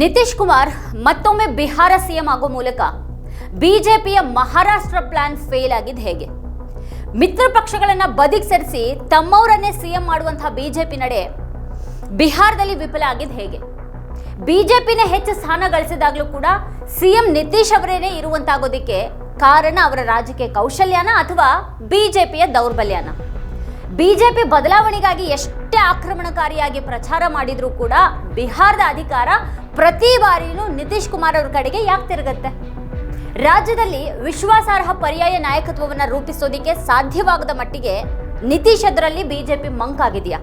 ನಿತೀಶ್ ಕುಮಾರ್ ಮತ್ತೊಮ್ಮೆ ಬಿಹಾರ ಸಿಎಂ ಆಗೋ ಮೂಲಕ ಬಿಜೆಪಿಯ ಮಹಾರಾಷ್ಟ್ರ ಪ್ಲಾನ್ ಫೇಲ್ ಆಗಿದ್ದು ಹೇಗೆ? ಮಿತ್ರ ಪಕ್ಷಗಳನ್ನ ಬದಿಗೆ ಸರಿಸಿ ತಮ್ಮವರನ್ನೇ ಸಿಎಂ ಮಾಡುವಂತಹ ಬಿಜೆಪಿ ನಡೆ ಬಿಹಾರದಲ್ಲಿ ವಿಫಲ ಆಗಿದ್ದು ಹೇಗೆ? ಬಿಜೆಪಿನೇ ಹೆಚ್ಚು ಸ್ಥಾನ ಗಳಿಸಿದಾಗಲೂ ಕೂಡ ಸಿಎಂ ನಿತೀಶ್ ಅವರೇನೆ ಇರುವಂತಾಗೋದಕ್ಕೆ ಕಾರಣ ಅವರ ರಾಜಕೀಯ ಕೌಶಲ್ಯನ ಅಥವಾ ಬಿಜೆಪಿಯ ದೌರ್ಬಲ್ಯನ? ಬಿಜೆಪಿ ಬದಲಾವಣೆಗಾಗಿ ಎಷ್ಟೇ ಆಕ್ರಮಣಕಾರಿಯಾಗಿ ಪ್ರಚಾರ ಮಾಡಿದರೂ ಕೂಡ ಬಿಹಾರದ ಅಧಿಕಾರ ಪ್ರತಿ ಬಾರಿನೂ ನಿತೀಶ್ ಕುಮಾರ್ ಅವ್ರ ಕಡೆಗೆ ಯಾಕೆ ತಿರುಗತ್ತೆ? ರಾಜ್ಯದಲ್ಲಿ ವಿಶ್ವಾಸಾರ್ಹ ಪರ್ಯಾಯ ನಾಯಕತ್ವವನ್ನು ರೂಪಿಸೋದಿಕ್ಕೆ ಸಾಧ್ಯವಾಗದ ಮಟ್ಟಿಗೆ ನಿತೀಶ್ ಅದರಲ್ಲಿ ಬಿಜೆಪಿ ಮಂಕಾಗಿದೆಯಾ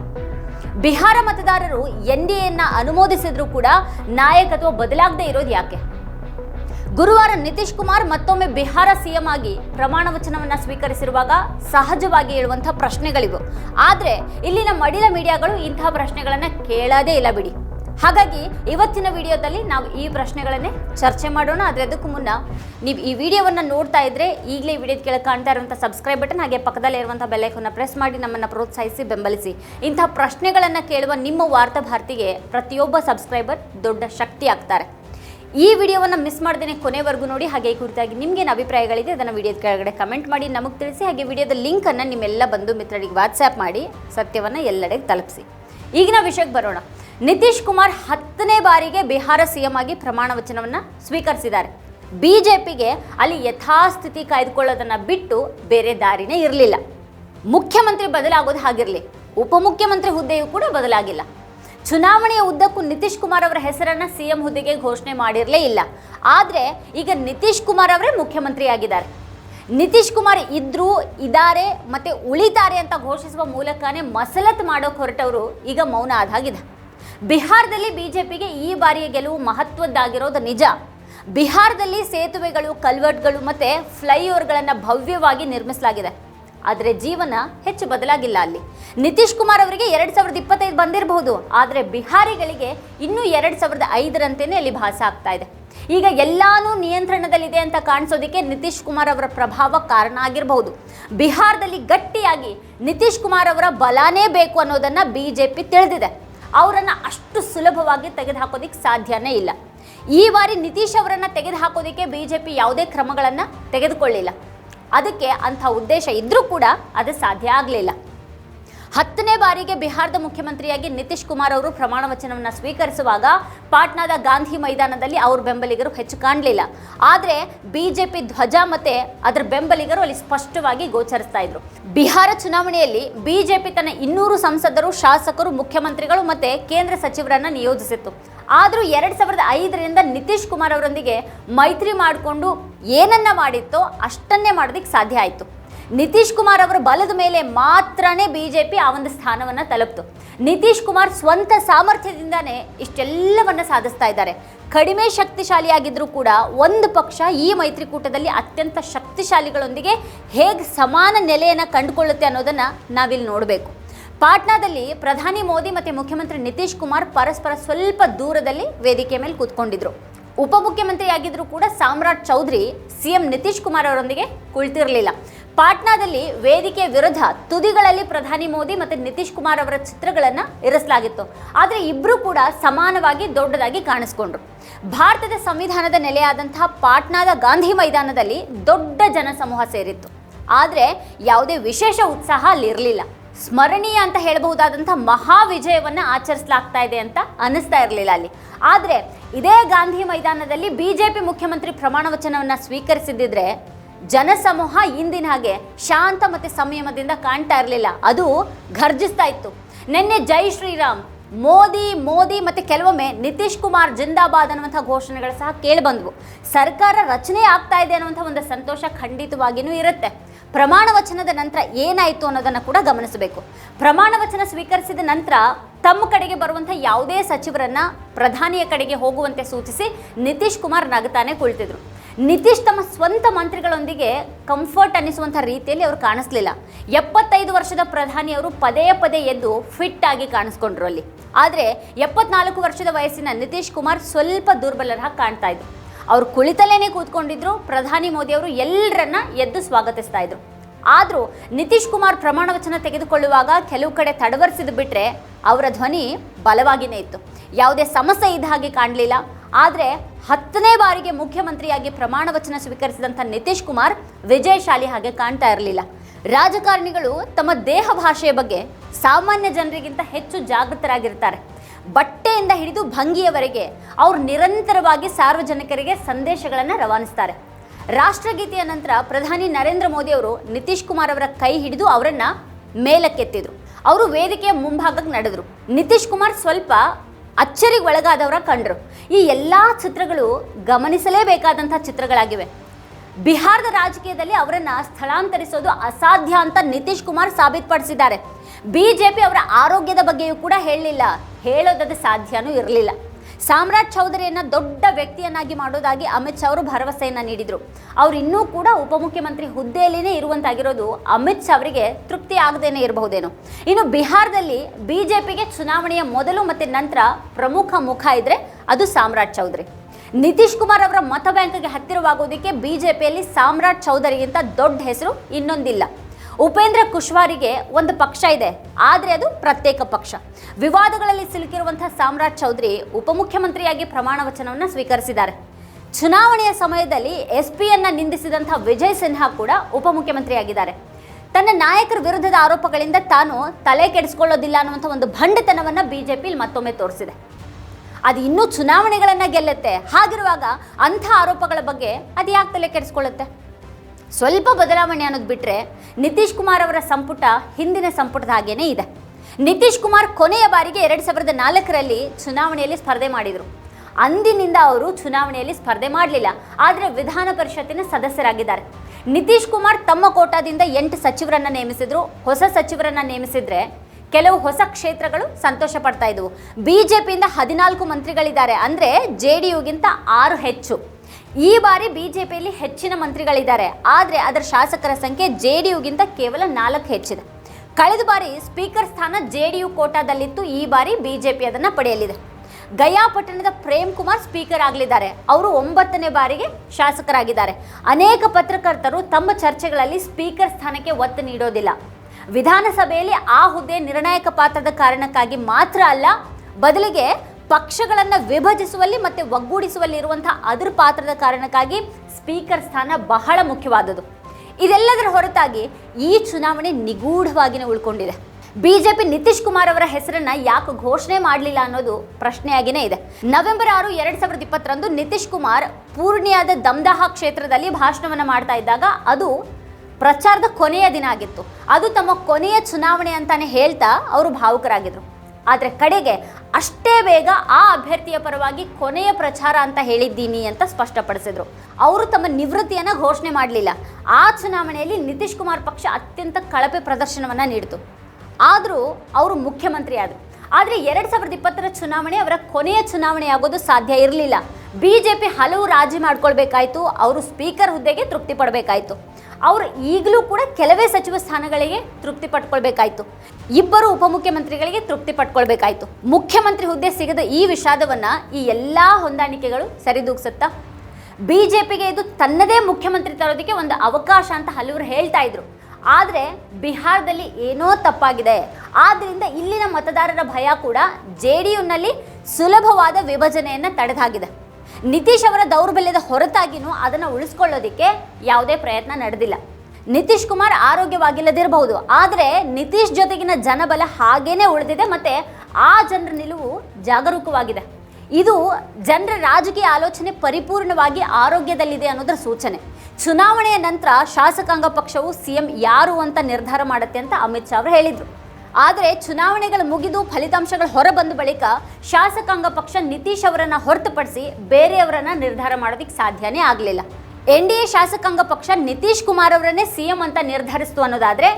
ಬಿಹಾರ ಮತದಾರರು ಎನ್ ಡಿ ಎನ್ನ ಅನುಮೋದಿಸಿದ್ರು ಕೂಡ ನಾಯಕತ್ವ ಬದಲಾಗದೆ ಇರೋದು ಯಾಕೆ? ಗುರುವಾರ ನಿತೀಶ್ ಕುಮಾರ್ ಮತ್ತೊಮ್ಮೆ ಬಿಹಾರ ಸಿಎಂ ಆಗಿ ಪ್ರಮಾಣ ವಚನವನ್ನ ಸ್ವೀಕರಿಸಿರುವಾಗ ಸಹಜವಾಗಿ ಹೇಳುವಂಥ ಪ್ರಶ್ನೆಗಳಿವು. ಆದ್ರೆ ಇಲ್ಲಿನ ಮಡಿಲ ಮೀಡಿಯಾಗಳು ಇಂತಹ ಪ್ರಶ್ನೆಗಳನ್ನ ಕೇಳದೇ ಇಲ್ಲ ಬಿಡಿ. ಹಾಗಾಗಿ ಇವತ್ತಿನ ವಿಡಿಯೋದಲ್ಲಿ ನಾವು ಈ ಪ್ರಶ್ನೆಗಳನ್ನೇ ಚರ್ಚೆ ಮಾಡೋಣ. ಆದರೆ ಅದಕ್ಕೂ ಮುನ್ನ ನೀವು ಈ ವಿಡಿಯೋವನ್ನು ನೋಡ್ತಾ ಇದ್ರೆ ಈಗಲೇ ವಿಡಿಯೋದ ಕೆಳಗೆ ಕಾಣ್ತಾ ಇರುವಂಥ ಸಬ್ಸ್ಕ್ರೈಬ್ ಬಟನ್ ಹಾಗೆ ಪಕ್ಕದಲ್ಲಿ ಇರುವಂಥ ಬೆಲ್ಲೈಕನ್ನು ಪ್ರೆಸ್ ಮಾಡಿ ನಮ್ಮನ್ನು ಪ್ರೋತ್ಸಾಹಿಸಿ, ಬೆಂಬಲಿಸಿ. ಇಂತಹ ಪ್ರಶ್ನೆಗಳನ್ನು ಕೇಳುವ ನಿಮ್ಮ ವಾರ್ತಾ ಭಾರತಿಗೆ ಪ್ರತಿಯೊಬ್ಬ ಸಬ್ಸ್ಕ್ರೈಬರ್ ದೊಡ್ಡ ಶಕ್ತಿ ಆಗ್ತಾರೆ. ಈ ವಿಡಿಯೋವನ್ನು ಮಿಸ್ ಮಾಡ್ದೇನೆ ಕೊನೆವರೆಗೂ ನೋಡಿ. ಹಾಗೆ ಈ ಕುರಿತಾಗಿ ನಿಮ್ಗೇನು ಅಭಿಪ್ರಾಯಗಳಿದೆ ಅದನ್ನು ವಿಡಿಯೋದ ಕೆಳಗಡೆ ಕಮೆಂಟ್ ಮಾಡಿ, ನಮಗೆ ತಿಳಿಸಿ. ಹಾಗೆ ವಿಡಿಯೋದ ಲಿಂಕನ್ನು ನಿಮ್ಮೆಲ್ಲ ಬಂಧು ಮಿತ್ರರಿಗೆ ವಾಟ್ಸ್ಆ್ಯಪ್ ಮಾಡಿ, ಸತ್ಯವನ್ನು ಎಲ್ಲೆಡೆಗೆ ತಲುಪಿಸಿ. ಈಗಿನ ವಿಷಯಕ್ಕೆ ಬರೋಣ. ನಿತೀಶ್ ಕುಮಾರ್ ಹತ್ತನೇ ಬಾರಿಗೆ ಬಿಹಾರ ಸಿಎಂ ಆಗಿ ಪ್ರಮಾಣ ವಚನವನ್ನು ಸ್ವೀಕರಿಸಿದ್ದಾರೆ. ಬಿಜೆಪಿಗೆ ಅಲ್ಲಿ ಯಥಾಸ್ಥಿತಿ ಕಾಯ್ದುಕೊಳ್ಳೋದನ್ನು ಬಿಟ್ಟು ಬೇರೆ ದಾರಿನೇ ಇರಲಿಲ್ಲ. ಮುಖ್ಯಮಂತ್ರಿ ಬದಲಾಗೋದು ಹಾಗಿರಲಿ, ಉಪಮುಖ್ಯಮಂತ್ರಿ ಹುದ್ದೆಯೂ ಕೂಡ ಬದಲಾಗಿಲ್ಲ. ಚುನಾವಣೆಯ ಉದ್ದಕ್ಕೂ ನಿತೀಶ್ ಕುಮಾರ್ ಅವರ ಹೆಸರನ್ನ ಸಿಎಂ ಹುದ್ದೆಗೆ ಘೋಷಣೆ ಮಾಡಿರಲೇ ಇಲ್ಲ. ಆದರೆ ಈಗ ನಿತೀಶ್ ಕುಮಾರ್ ಅವರೇ ಮುಖ್ಯಮಂತ್ರಿಯಾಗಿದ್ದಾರೆ ನಿತೀಶ್ ಕುಮಾರ್ ಇದ್ದರೂ ಇದ್ದಾರೆ ಮತ್ತೆ ಉಳಿತಾರೆ ಅಂತ ಘೋಷಿಸುವ ಮೂಲಕನೇ ಮಸಲತ್ ಮಾಡೋಕೆ ಹೊರಟವರು ಈಗ ಮೌನ ಆದಾಗಿದೆ ಬಿಹಾರದಲ್ಲಿ ಬಿಜೆಪಿಗೆ ಈ ಬಾರಿಯ ಗೆಲುವು ಮಹತ್ವದ್ದಾಗಿರೋದು ನಿಜ. ಬಿಹಾರದಲ್ಲಿ ಸೇತುವೆಗಳು, ಕಲ್ವರ್ಟ್ಗಳು ಮತ್ತೆ ಫ್ಲೈಓವರ್ಗಳನ್ನು ಭವ್ಯವಾಗಿ ನಿರ್ಮಿಸಲಾಗಿದೆ. ಆದರೆ ಜೀವನ ಹೆಚ್ಚು ಬದಲಾಗಿಲ್ಲ ಅಲ್ಲಿ. ನಿತೀಶ್ ಕುಮಾರ್ ಅವರಿಗೆ ಎರಡ್ ಸಾವಿರದ ಇಪ್ಪತ್ತೈದು ಬಂದಿರಬಹುದು. ಆದರೆ ಬಿಹಾರಿಗಳಿಗೆ ಇನ್ನೂ ಎರಡು ಸಾವಿರದ ಐದರಂತೆಯೇ ಅಲ್ಲಿ ಭಾಸ ಆಗ್ತಾ ಇದೆ. ಈಗ ಎಲ್ಲಾನು ನಿಯಂತ್ರಣದಲ್ಲಿದೆ ಅಂತ ಕಾಣಿಸೋದಕ್ಕೆ ನಿತೀಶ್ ಕುಮಾರ್ ಅವರ ಪ್ರಭಾವ ಕಾರಣ ಆಗಿರಬಹುದು. ಬಿಹಾರದಲ್ಲಿ ಗಟ್ಟಿಯಾಗಿ ನಿತೀಶ್ ಕುಮಾರ್ ಅವರ ಬಲಾನೇ ಬೇಕು ಅನ್ನೋದನ್ನ ಬಿಜೆಪಿ ತಿಳಿದಿದೆ. ಅವರನ್ನ ಅಷ್ಟು ಸುಲಭವಾಗಿ ತೆಗೆದುಹಾಕೋದಿಕ್ಕೆ ಸಾಧ್ಯನೇ ಇಲ್ಲ. ಈ ಬಾರಿ ನಿತೀಶ್ ಅವರನ್ನು ತೆಗೆದುಹಾಕೋದಕ್ಕೆ ಬಿ ಜೆ ಪಿ ಯಾವುದೇ ಕ್ರಮಗಳನ್ನು ತೆಗೆದುಕೊಳ್ಳಿಲ್ಲ. ಅದಕ್ಕೆ ಅಂಥ ಉದ್ದೇಶ ಇದ್ದರೂ ಕೂಡ ಅದು ಸಾಧ್ಯ ಆಗಲಿಲ್ಲ. ಹತ್ತನೇ ಬಾರಿಗೆ ಬಿಹಾರದ ಮುಖ್ಯಮಂತ್ರಿಯಾಗಿ ನಿತೀಶ್ ಕುಮಾರ್ ಅವರು ಪ್ರಮಾಣ ವಚನವನ್ನು ಸ್ವೀಕರಿಸುವಾಗ ಪಾಟ್ನಾದ ಗಾಂಧಿ ಮೈದಾನದಲ್ಲಿ ಅವ್ರ ಬೆಂಬಲಿಗರು ಹೆಚ್ಚು ಕಾಣಲಿಲ್ಲ. ಆದರೆ ಬಿಜೆಪಿ ಧ್ವಜ ಮತ್ತೆ ಅದರ ಬೆಂಬಲಿಗರು ಅಲ್ಲಿ ಸ್ಪಷ್ಟವಾಗಿ ಗೋಚರಿಸ್ತಾ ಇದ್ರು. ಬಿಹಾರ ಚುನಾವಣೆಯಲ್ಲಿ ಬಿಜೆಪಿ ತನ್ನ ಇನ್ನೂರು ಸಂಸದರು, ಶಾಸಕರು, ಮುಖ್ಯಮಂತ್ರಿಗಳು ಮತ್ತೆ ಕೇಂದ್ರ ಸಚಿವರನ್ನ ನಿಯೋಜಿಸಿತ್ತು. ಆದರೂ ಎರಡು ಸಾವಿರದ ಐದರಿಂದ ನಿತೀಶ್ ಕುಮಾರ್ ಅವರೊಂದಿಗೆ ಮೈತ್ರಿ ಮಾಡಿಕೊಂಡು ಏನನ್ನ ಮಾಡಿತ್ತೋ ಅಷ್ಟನ್ನೇ ಮಾಡೋದಕ್ಕೆ ಸಾಧ್ಯ ಆಯಿತು. ನಿತೀಶ್ ಕುಮಾರ್ ಅವರು ಬಲದ ಮೇಲೆ ಮಾತ್ರನೇ ಬಿಜೆಪಿ ಆ ಒಂದು ಸ್ಥಾನವನ್ನು ತಲುಪ್ತು. ನಿತೀಶ್ ಕುಮಾರ್ ಸ್ವಂತ ಸಾಮರ್ಥ್ಯದಿಂದಾನೇ ಇಷ್ಟೆಲ್ಲವನ್ನ ಸಾಧಿಸ್ತಾ ಇದ್ದಾರೆ. ಕಡಿಮೆ ಶಕ್ತಿಶಾಲಿಯಾಗಿದ್ದರೂ ಕೂಡ ಒಂದು ಪಕ್ಷ ಈ ಮೈತ್ರಿಕೂಟದಲ್ಲಿ ಅತ್ಯಂತ ಶಕ್ತಿಶಾಲಿಗಳೊಂದಿಗೆ ಹೇಗೆ ಸಮಾನ ನೆಲೆಯನ್ನು ಕಂಡುಕೊಳ್ಳುತ್ತೆ ಅನ್ನೋದನ್ನ ನಾವಿಲ್ಲಿ ನೋಡಬೇಕು. ಪಾಟ್ನಾದಲ್ಲಿ ಪ್ರಧಾನಿ ಮೋದಿ ಮತ್ತು ಮುಖ್ಯಮಂತ್ರಿ ನಿತೀಶ್ ಕುಮಾರ್ ಪರಸ್ಪರ ಸ್ವಲ್ಪ ದೂರದಲ್ಲಿ ವೇದಿಕೆ ಮೇಲೆ ಕೂತ್ಕೊಂಡಿದ್ರು. ಉಪಮುಖ್ಯಮಂತ್ರಿಯಾಗಿದ್ದರೂ ಕೂಡ ಸಾಮ್ರಾಟ್ ಚೌಧರಿ ಸಿಎಂ ನಿತೀಶ್ ಕುಮಾರ್ ಅವರೊಂದಿಗೆ ಕುಳಿತಿರಲಿಲ್ಲ. ಪಾಟ್ನಾದಲ್ಲಿ ವೇದಿಕೆ ವಿರುದ್ಧ ತುದಿಗಳಲ್ಲಿ ಪ್ರಧಾನಿ ಮೋದಿ ಮತ್ತು ನಿತೀಶ್ ಕುಮಾರ್ ಅವರ ಚಿತ್ರಗಳನ್ನು ಇರಿಸಲಾಗಿತ್ತು. ಆದರೆ ಇಬ್ಬರು ಕೂಡ ಸಮಾನವಾಗಿ ದೊಡ್ಡದಾಗಿ ಕಾಣಿಸ್ಕೊಂಡ್ರು. ಭಾರತದ ಸಂವಿಧಾನದ ನೆಲೆಯಾದಂತಹ ಪಾಟ್ನಾದ ಗಾಂಧಿ ಮೈದಾನದಲ್ಲಿ ದೊಡ್ಡ ಜನಸಮೂಹ ಸೇರಿತ್ತು. ಆದರೆ ಯಾವುದೇ ವಿಶೇಷ ಉತ್ಸಾಹ ಅಲ್ಲಿರಲಿಲ್ಲ ಸ್ಮರಣೀಯ ಅಂತ ಹೇಳಬಹುದಾದಂಥ ಮಹಾವಿಜಯವನ್ನು ಆಚರಿಸಲಾಗ್ತಾ ಇದೆ ಅಂತ ಅನ್ನಿಸ್ತಾ ಇರಲಿಲ್ಲ ಅಲ್ಲಿ. ಆದರೆ ಇದೇ ಗಾಂಧಿ ಮೈದಾನದಲ್ಲಿ ಬಿಜೆಪಿ ಮುಖ್ಯಮಂತ್ರಿ ಪ್ರಮಾಣ ವಚನವನ್ನು ಸ್ವೀಕರಿಸಿದ್ದಿದ್ರೆ ಜನಸಮೂಹ ಇಂದಿನ ಹಾಗೆ ಶಾಂತ ಮತ್ತು ಸಂಯಮದಿಂದ ಕಾಣ್ತಾ ಇರಲಿಲ್ಲ. ಅದು ಘರ್ಜಿಸ್ತಾ ಇತ್ತು. ನಿನ್ನೆ ಜೈ ಶ್ರೀರಾಮ್, ಮೋದಿ ಮೋದಿ ಮತ್ತು ಕೆಲವೊಮ್ಮೆ ನಿತೀಶ್ ಕುಮಾರ್ ಜಿಂದಾಬಾದ್ ಅನ್ನುವಂಥ ಘೋಷಣೆಗಳು ಸಹ ಕೇಳಿಬಂದ್ವು ಸರ್ಕಾರ ರಚನೆ ಆಗ್ತಾ ಇದೆ ಅನ್ನುವಂಥ ಒಂದು ಸಂತೋಷ ಖಂಡಿತವಾಗಿಯೂ ಇರುತ್ತೆ. ಪ್ರಮಾಣ ವಚನದ ನಂತರ ಏನಾಯಿತು ಅನ್ನೋದನ್ನು ಕೂಡ ಗಮನಿಸಬೇಕು. ಪ್ರಮಾಣ ವಚನ ಸ್ವೀಕರಿಸಿದ ನಂತರ ತಮ್ಮ ಕಡೆಗೆ ಬರುವಂಥ ಯಾವುದೇ ಸಚಿವರನ್ನು ಪ್ರಧಾನಿಯ ಕಡೆಗೆ ಹೋಗುವಂತೆ ಸೂಚಿಸಿ ನಿತೀಶ್ ಕುಮಾರ್ ನಗತಾನೆ ಕುಳಿತಿದ್ರು. ನಿತೀಶ್ ತಮ್ಮ ಸ್ವಂತ ಮಂತ್ರಿಗಳೊಂದಿಗೆ ಕಂಫರ್ಟ್ ಅನ್ನಿಸುವಂಥ ರೀತಿಯಲ್ಲಿ ಅವರು ಕಾಣಿಸ್ಲಿಲ್ಲ. ಎಪ್ಪತ್ತೈದು ವರ್ಷದ ಪ್ರಧಾನಿಯವರು ಪದೇ ಪದೇ ಎದ್ದು ಫಿಟ್ ಆಗಿ ಕಾಣಿಸ್ಕೊಂಡ್ರು ಅಲ್ಲಿ. ಆದರೆ ಎಪ್ಪತ್ನಾಲ್ಕು ವರ್ಷದ ವಯಸ್ಸಿನ ನಿತೀಶ್ ಕುಮಾರ್ ಸ್ವಲ್ಪ ದುರ್ಬಲರಾಗಿ ಕಾಣ್ತಾ ಇದ್ರು. ಅವ್ರು ಕುಳಿತಲೇನೆ ಕೂತ್ಕೊಂಡಿದ್ರು, ಪ್ರಧಾನಿ ಮೋದಿ ಅವರು ಎಲ್ಲರನ್ನ ಎದ್ದು ಸ್ವಾಗತಿಸ್ತಾ ಇದ್ರು. ಆದರೂ ನಿತೀಶ್ ಕುಮಾರ್ ಪ್ರಮಾಣ ವಚನ ತೆಗೆದುಕೊಳ್ಳುವಾಗ ಕೆಲವು ಕಡೆ ತಡವರಿಸಿದ ಬಿಟ್ರೆ ಅವರ ಧ್ವನಿ ಬಲವಾಗಿಯೇ ಇತ್ತು. ಯಾವುದೇ ಸಮಸ್ಯೆ ಇದ್ದ ಹಾಗೆ ಕಾಣಲಿಲ್ಲ. ಆದರೆ ಹತ್ತನೇ ಬಾರಿಗೆ ಮುಖ್ಯಮಂತ್ರಿಯಾಗಿ ಪ್ರಮಾಣ ವಚನ ಸ್ವೀಕರಿಸಿದಂಥ ನಿತೀಶ್ ಕುಮಾರ್ ವಿಜಯಶಾಲಿ ಹಾಗೆ ಕಾಣ್ತಾ ಇರಲಿಲ್ಲ. ರಾಜಕಾರಣಿಗಳು ತಮ್ಮ ದೇಹ ಭಾಷೆಯ ಬಗ್ಗೆ ಸಾಮಾನ್ಯ ಜನರಿಗಿಂತ ಹೆಚ್ಚು ಜಾಗೃತರಾಗಿರ್ತಾರೆ. ಬಟ್ಟೆಯಿಂದ ಹಿಡಿದು ಭಂಗಿಯವರೆಗೆ ಅವರು ನಿರಂತರವಾಗಿ ಸಾರ್ವಜನಿಕರಿಗೆ ಸಂದೇಶಗಳನ್ನು ರವಾನಿಸ್ತಾರೆ. ರಾಷ್ಟ್ರಗೀತೆಯ ನಂತರ ಪ್ರಧಾನಿ ನರೇಂದ್ರ ಮೋದಿ ಅವರು ನಿತೀಶ್ ಕುಮಾರ್ ಅವರ ಕೈ ಹಿಡಿದು ಅವರನ್ನು ಮೇಲಕ್ಕೆತ್ತಿದ್ರು. ಅವರು ವೇದಿಕೆಯ ಮುಂಭಾಗಕ್ಕೆ ನಡೆದರು. ನಿತೀಶ್ ಕುಮಾರ್ ಸ್ವಲ್ಪ ಅಚ್ಚರಿಗೆ ಒಳಗಾದವರ ಕಂಡ್ರು. ಈ ಎಲ್ಲ ಚಿತ್ರಗಳು ಗಮನಿಸಲೇಬೇಕಾದಂಥ ಚಿತ್ರಗಳಾಗಿವೆ. ಬಿಹಾರದ ರಾಜಕೀಯದಲ್ಲಿ ಅವರನ್ನು ಸ್ಥಳಾಂತರಿಸೋದು ಅಸಾಧ್ಯ ಅಂತ ನಿತೀಶ್ ಕುಮಾರ್ ಸಾಬೀತುಪಡಿಸಿದ್ದಾರೆ. ಬಿಜೆಪಿ ಅವರ ಆರೋಗ್ಯದ ಬಗ್ಗೆಯೂ ಕೂಡ ಹೇಳಲಿಲ್ಲ. ಹೇಳೋದದು ಸಾಧ್ಯನೂ ಇರಲಿಲ್ಲ. ಸಾಮ್ರಾಟ್ ಚೌಧರಿಯನ್ನ ದೊಡ್ಡ ವ್ಯಕ್ತಿಯನ್ನಾಗಿ ಮಾಡೋದಾಗಿ ಅಮಿತ್ ಶಾ ಅವರು ಭರವಸೆಯನ್ನ ನೀಡಿದರು. ಅವರು ಇನ್ನೂ ಕೂಡ ಉಪಮುಖ್ಯಮಂತ್ರಿ ಹುದ್ದೆಯಲ್ಲಿನೇ ಇರುವಂತಾಗಿರೋದು ಅಮಿತ್ ಶಾ ಅವರಿಗೆ ತೃಪ್ತಿ ಆಗದೇನೆ ಇರಬಹುದೇನೋ. ಇನ್ನು ಬಿಹಾರದಲ್ಲಿ ಬಿಜೆಪಿಗೆ ಚುನಾವಣೆಯ ಮೊದಲು ಮತ್ತೆ ನಂತರ ಪ್ರಮುಖ ಮುಖ ಇದ್ದರೆ ಅದು ಸಾಮ್ರಾಟ್ ಚೌಧರಿ. ನಿತೀಶ್ ಕುಮಾರ್ ಅವರ ಮತ ಬ್ಯಾಂಕ್ಗೆ ಹತ್ತಿರವಾಗೋದಕ್ಕೆ ಬಿಜೆಪಿಯಲ್ಲಿ ಸಾಮ್ರಾಟ್ ಚೌಧರಿಗಿಂತ ದೊಡ್ಡ ಹೆಸರು ಇನ್ನೊಂದಿಲ್ಲ. ಉಪೇಂದ್ರ ಕುಶ್ವಾರಿಗೆ ಒಂದು ಪಕ್ಷ ಇದೆ, ಆದರೆ ಅದು ಪ್ರತ್ಯೇಕ ಪಕ್ಷ. ವಿವಾದಗಳಲ್ಲಿ ಸಿಲುಕಿರುವಂತಹ ಸಾಮ್ರಾಜ್ ಚೌಧರಿ ಉಪಮುಖ್ಯಮಂತ್ರಿಯಾಗಿ ಪ್ರಮಾಣ ವಚನವನ್ನು ಸ್ವೀಕರಿಸಿದ್ದಾರೆ. ಚುನಾವಣೆಯ ಸಮಯದಲ್ಲಿ ಎಸ್ ಪಿಯನ್ನ ನಿಂದಿಸಿದಂಥ ವಿಜಯ್ ಸಿನ್ಹಾ ಕೂಡ ಉಪಮುಖ್ಯಮಂತ್ರಿಯಾಗಿದ್ದಾರೆ. ತನ್ನ ನಾಯಕರ ವಿರುದ್ಧದ ಆರೋಪಗಳಿಂದ ತಾನು ತಲೆ ಕೆಡಿಸ್ಕೊಳ್ಳೋದಿಲ್ಲ ಅನ್ನುವಂಥ ಒಂದು ಭಂಡತನವನ್ನು ಬಿಜೆಪಿ ಮತ್ತೊಮ್ಮೆ ತೋರಿಸಿದೆ. ಅದು ಇನ್ನೂ ಚುನಾವಣೆಗಳನ್ನು ಗೆಲ್ಲುತ್ತೆ. ಹಾಗಿರುವಾಗ ಅಂಥ ಆರೋಪಗಳ ಬಗ್ಗೆ ಅದು ಯಾಕೆ ತಲೆ ಕೆಡಿಸ್ಕೊಳ್ಳುತ್ತೆ? ಸ್ವಲ್ಪ ಬದಲಾವಣೆ ಅನ್ನೋದು ಬಿಟ್ಟರೆ ನಿತೀಶ್ ಕುಮಾರ್ ಅವರ ಸಂಪುಟ ಹಿಂದಿನ ಸಂಪುಟದ ಹಾಗೇನೇ ಇದೆ. ನಿತೀಶ್ ಕುಮಾರ್ ಕೊನೆಯ ಬಾರಿಗೆ ಎರಡು ಸಾವಿರದ ನಾಲ್ಕರಲ್ಲಿ ಚುನಾವಣೆಯಲ್ಲಿ ಸ್ಪರ್ಧೆ ಮಾಡಿದರು. ಅಂದಿನಿಂದ ಅವರು ಚುನಾವಣೆಯಲ್ಲಿ ಸ್ಪರ್ಧೆ ಮಾಡಲಿಲ್ಲ. ಆದರೆ ವಿಧಾನ ಪರಿಷತ್ತಿನ ಸದಸ್ಯರಾಗಿದ್ದಾರೆ. ನಿತೀಶ್ ಕುಮಾರ್ ತಮ್ಮ ಕೋಟಾದಿಂದ ಎಂಟು ಸಚಿವರನ್ನು ನೇಮಿಸಿದ್ರು. ಹೊಸ ಸಚಿವರನ್ನು ನೇಮಿಸಿದ್ರೆ ಕೆಲವು ಹೊಸ ಕ್ಷೇತ್ರಗಳು ಸಂತೋಷ ಪಡ್ತಾ ಇದ್ವು. ಪಿಯಿಂದ ಹದಿನಾಲ್ಕು ಮಂತ್ರಿಗಳಿದ್ದಾರೆ. ಅಂದರೆ ಜೆ ಡಿ ಯುಗಿಂತ ಆರು ಹೆಚ್ಚು. ಈ ಬಾರಿ ಬಿಜೆಪಿಯಲ್ಲಿ ಹೆಚ್ಚಿನ ಮಂತ್ರಿಗಳಿದ್ದಾರೆ. ಆದರೆ ಅದರ ಶಾಸಕರ ಸಂಖ್ಯೆ ಜೆ ಡಿ ಕೇವಲ ನಾಲ್ಕು ಹೆಚ್ಚಿದೆ. ಕಳೆದ ಬಾರಿ ಸ್ಪೀಕರ್ ಸ್ಥಾನ ಜೆ ಡಿ ಯು ಕೋಟಾದಲ್ಲಿತ್ತು. ಈ ಬಾರಿ ಬಿಜೆಪಿ ಅದನ್ನು ಪಡೆಯಲಿದೆ. ಗಯಾ ಪಟ್ಟಣದ ಪ್ರೇಮ್ ಕುಮಾರ್ ಸ್ಪೀಕರ್ ಆಗಲಿದ್ದಾರೆ. ಅವರು ಒಂಬತ್ತನೇ ಬಾರಿಗೆ ಶಾಸಕರಾಗಿದ್ದಾರೆ. ಅನೇಕ ಪತ್ರಕರ್ತರು ತಮ್ಮ ಚರ್ಚೆಗಳಲ್ಲಿ ಸ್ಪೀಕರ್ ಸ್ಥಾನಕ್ಕೆ ಒತ್ತು ನೀಡೋದಿಲ್ಲ. ವಿಧಾನಸಭೆಯಲ್ಲಿ ಆ ಹುದ್ದೆ ನಿರ್ಣಾಯಕ ಪಾತ್ರದ ಕಾರಣಕ್ಕಾಗಿ ಮಾತ್ರ ಅಲ್ಲ, ಬದಲಿಗೆ ಪಕ್ಷಗಳನ್ನು ವಿಭಜಿಸುವಲ್ಲಿ ಮತ್ತೆ ಒಗ್ಗೂಡಿಸುವಲ್ಲಿ ಇರುವಂತಹ ಅದರ ಪಾತ್ರದ ಕಾರಣಕ್ಕಾಗಿ ಸ್ಪೀಕರ್ ಸ್ಥಾನ ಬಹಳ ಮುಖ್ಯವಾದದ್ದು. ಇದೆಲ್ಲದರ ಹೊರತಾಗಿ ಈ ಚುನಾವಣೆ ನಿಗೂಢವಾಗಿಯೇ ಉಳ್ಕೊಂಡಿದೆ. ಬಿಜೆಪಿ ನಿತೀಶ್ ಕುಮಾರ್ ಅವರ ಹೆಸರನ್ನ ಯಾಕೆ ಘೋಷಣೆ ಮಾಡಲಿಲ್ಲ ಅನ್ನೋದು ಪ್ರಶ್ನೆಯಾಗಿನೇ ಇದೆ. ನವೆಂಬರ್ ಆರು, ಎರಡು ಸಾವಿರದ ಇಪ್ಪತ್ತರಂದು ನಿತೀಶ್ ಕುಮಾರ್ ಪೂರ್ಣಿಯಾದ ದಮ್ದಾಹ ಕ್ಷೇತ್ರದಲ್ಲಿ ಭಾಷಣವನ್ನು ಮಾಡ್ತಾ ಇದ್ದಾಗ ಅದು ಪ್ರಚಾರದ ಕೊನೆಯ ದಿನ ಆಗಿತ್ತು. ಅದು ತಮ್ಮ ಕೊನೆಯ ಚುನಾವಣೆ ಅಂತಾನೆ ಹೇಳ್ತಾ ಅವರು ಭಾವುಕರಾಗಿದ್ರು. ಆದರೆ ಕಡೆಗೆ ಅಷ್ಟೇ ಬೇಗ ಆ ಅಭ್ಯರ್ಥಿಯ ಪರವಾಗಿ ಕೊನೆಯ ಪ್ರಚಾರ ಅಂತ ಹೇಳಿದ್ದೀನಿ ಅಂತ ಸ್ಪಷ್ಟಪಡಿಸಿದರು. ಅವರು ತಮ್ಮ ನಿವೃತ್ತಿಯನ್ನು ಘೋಷಣೆ ಮಾಡಲಿಲ್ಲ. ಆ ಚುನಾವಣೆಯಲ್ಲಿ ನಿತೀಶ್ ಕುಮಾರ್ ಪಕ್ಷ ಅತ್ಯಂತ ಕಳಪೆ ಪ್ರದರ್ಶನವನ್ನು ನೀಡಿತು. ಆದರೂ ಅವರು ಮುಖ್ಯಮಂತ್ರಿ ಆದರು ಆದರೆ ಎರಡು ಸಾವಿರದ ಇಪ್ಪತ್ತರ ಚುನಾವಣೆ ಅವರ ಕೊನೆಯ ಚುನಾವಣೆ ಆಗೋದು ಸಾಧ್ಯ ಇರಲಿಲ್ಲ. ಬಿ ಜೆ ಪಿ ಹಲವು ರಾಜಿ ಮಾಡ್ಕೊಳ್ಬೇಕಾಯ್ತು, ಅವರು ಸ್ಪೀಕರ್ ಹುದ್ದೆಗೆ ತೃಪ್ತಿ ಪಡಬೇಕಾಯ್ತು. ಅವರು ಈಗಲೂ ಕೂಡ ಕೆಲವೇ ಸಚಿವ ಸ್ಥಾನಗಳಿಗೆ ತೃಪ್ತಿ ಪಟ್ಕೊಳ್ಬೇಕಾಯ್ತು ಇಬ್ಬರು ಉಪಮುಖ್ಯಮಂತ್ರಿಗಳಿಗೆ ತೃಪ್ತಿ ಪಟ್ಕೊಳ್ಬೇಕಾಯ್ತು ಮುಖ್ಯಮಂತ್ರಿ ಹುದ್ದೆ ಸಿಗದ ಈ ವಿಷಾದವನ್ನ ಈ ಎಲ್ಲಾ ಹೊಂದಾಣಿಕೆಗಳು ಸರಿದೂಗಿಸುತ್ತಾ? ಪಿಗೆ ಇದು ತನ್ನದೇ ಮುಖ್ಯಮಂತ್ರಿ ತರೋದಕ್ಕೆ ಒಂದು ಅವಕಾಶ ಅಂತ ಹಲವರು ಹೇಳ್ತಾ ಇದ್ರು. ಆದರೆ ಬಿಹಾರದಲ್ಲಿ ಏನೋ ತಪ್ಪಾಗಿದೆ. ಆದ್ದರಿಂದ ಇಲ್ಲಿನ ಮತದಾರರ ಭಯ ಕೂಡ ಜೆ ಡಿ ಸುಲಭವಾದ ವಿಭಜನೆಯನ್ನು ತಡೆದಾಗಿದೆ. ನಿತೀಶ್ ಅವರ ದೌರ್ಬಲ್ಯದ ಹೊರತಾಗಿಯೂ ಅದನ್ನು ಉಳಿಸ್ಕೊಳ್ಳೋದಕ್ಕೆ ಯಾವುದೇ ಪ್ರಯತ್ನ ನಡೆದಿಲ್ಲ. ನಿತೀಶ್ ಕುಮಾರ್ ಆರೋಗ್ಯವಾಗಿಲ್ಲದಿರಬಹುದು, ಆದರೆ ನಿತೀಶ್ ಜೊತೆಗಿನ ಜನಬಲ ಹಾಗೇನೆ ಉಳಿದಿದೆ ಮತ್ತು ಆ ಜನರ ನಿಲುವು ಜಾಗರೂಕವಾಗಿದೆ. ಇದು ಜನರ ರಾಜಕೀಯ ಆಲೋಚನೆ ಪರಿಪೂರ್ಣವಾಗಿ ಆರೋಗ್ಯದಲ್ಲಿದೆ ಅನ್ನೋದರ ಸೂಚನೆ. ಚುನಾವಣೆಯ ನಂತರ ಶಾಸಕಾಂಗ ಪಕ್ಷವು ಸಿಎಂ ಯಾರು ಅಂತ ನಿರ್ಧಾರ ಮಾಡುತ್ತೆ ಅಂತ ಅಮಿತ್ ಶಾ ಅವರು ಹೇಳಿದರು. ಆದರೆ ಚುನಾವಣೆಗಳು ಮುಗಿದು ಫಲಿತಾಂಶಗಳು ಹೊರಬಂದ ಬಳಿಕ ಶಾಸಕಾಂಗ ಪಕ್ಷ ನಿತೀಶ್ ಅವರನ್ನು ಹೊರತುಪಡಿಸಿ ಬೇರೆಯವರನ್ನು ನಿರ್ಧಾರ ಮಾಡೋದಕ್ಕೆ ಸಾಧ್ಯನೇ ಆಗಲಿಲ್ಲ. ಎನ್ ಡಿ ಎ ಶಾಸಕಾಂಗ ಪಕ್ಷ ನಿತೀಶ್ ಕುಮಾರ್ ಅವರನ್ನೇ ಸಿಎಂ ಅಂತ ನಿರ್ಧರಿಸ್ತು ಅನ್ನೋದಾದರೆ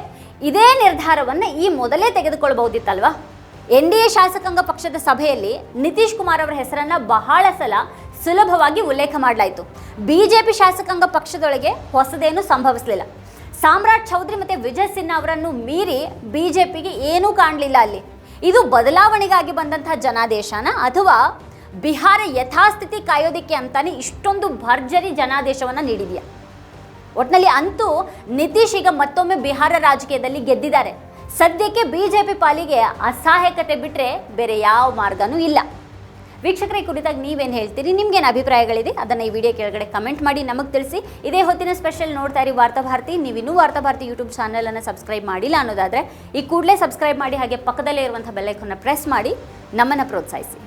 ಇದೇ ನಿರ್ಧಾರವನ್ನು ಈ ಮೊದಲೇ ತೆಗೆದುಕೊಳ್ಬಹುದಿತ್ತಲ್ವಾ? ಎನ್ ಡಿ ಎ ಶಾಸಕಾಂಗ ಪಕ್ಷದ ಸಭೆಯಲ್ಲಿ ನಿತೀಶ್ ಕುಮಾರ್ ಅವರ ಹೆಸರನ್ನ ಬಹಳ ಸಲ ಸುಲಭವಾಗಿ ಉಲ್ಲೇಖ ಮಾಡಲಾಯಿತು. ಬಿಜೆಪಿ ಶಾಸಕಾಂಗ ಪಕ್ಷದೊಳಗೆ ಹೊಸದೇನು ಸಂಭವಿಸಲಿಲ್ಲ. ಸಾಮ್ರಾಟ್ ಚೌಧರಿ ಮತ್ತೆ ವಿಜಯ್ ಸಿನ್ಹಾ ಅವರನ್ನು ಮೀರಿ ಬಿಜೆಪಿಗೆ ಏನೂ ಕಾಣಲಿಲ್ಲ ಅಲ್ಲಿ. ಇದು ಬದಲಾವಣೆಗಾಗಿ ಬಂದಂತಹ ಜನಾದೇಶನ ಅಥವಾ ಬಿಹಾರ ಯಥಾಸ್ಥಿತಿ ಕಾಯೋದಿಕ್ಕೆ ಅಂತಾನೆ ಇಷ್ಟೊಂದು ಭರ್ಜರಿ ಜನಾದೇಶವನ್ನು ನೀಡಿದೆಯಾ? ಒಟ್ನಲ್ಲಿ ಅಂತೂ ನಿತೀಶ್ ಈಗ ಮತ್ತೊಮ್ಮೆ ಬಿಹಾರ ರಾಜಕೀಯದಲ್ಲಿ ಗೆದ್ದಿದ್ದಾರೆ. ಸದ್ಯಕ್ಕೆ ಬಿಜೆಪಿ ಪಾಲಿಗೆ ಅಸಹಾಯಕತೆ ಬಿಟ್ಟರೆ ಬೇರೆ ಯಾವ ಮಾರ್ಗನೂ ಇಲ್ಲ. ವೀಕ್ಷಕರ, ಈ ಕುರಿತಾಗಿ ನೀವೇನು ಹೇಳ್ತೀರಿ? ನಿಮ್ಗೇನು ಅಭಿಪ್ರಾಯಗಳಿದೆ? ಅದನ್ನು ಈ ವಿಡಿಯೋ ಕೆಳಗಡೆ ಕಮೆಂಟ್ ಮಾಡಿ ನಮಗೆ ತಿಳಿಸಿ. ಇದೇ ಹೊತ್ತಿನ ಸ್ಪೆಷಲ್ ನೋಡ್ತಾ ಇರಿ ವಾರ್ತಾ ಭಾರತಿ. ನೀವು ಇನ್ನೂ ವಾರ್ತಾ ಭಾರತಿ ಯೂಟ್ಯೂಬ್ ಚಾನಲನ್ನು ಸಬ್ಸ್ಕ್ರೈಬ್ ಮಾಡಿಲ್ಲ ಅನ್ನೋದಾದರೆ, ಈ ಕೂಡಲೇ ಸಬ್ಸ್ಕ್ರೈಬ್ ಮಾಡಿ ಹಾಗೆ ಪಕ್ಕದಲ್ಲೇ ಇರುವಂಥ ಬೆಲ್ಲೈಕನ್ನ ಪ್ರೆಸ್ ಮಾಡಿ ನಮ್ಮನ್ನು ಪ್ರೋತ್ಸಾಹಿಸಿ.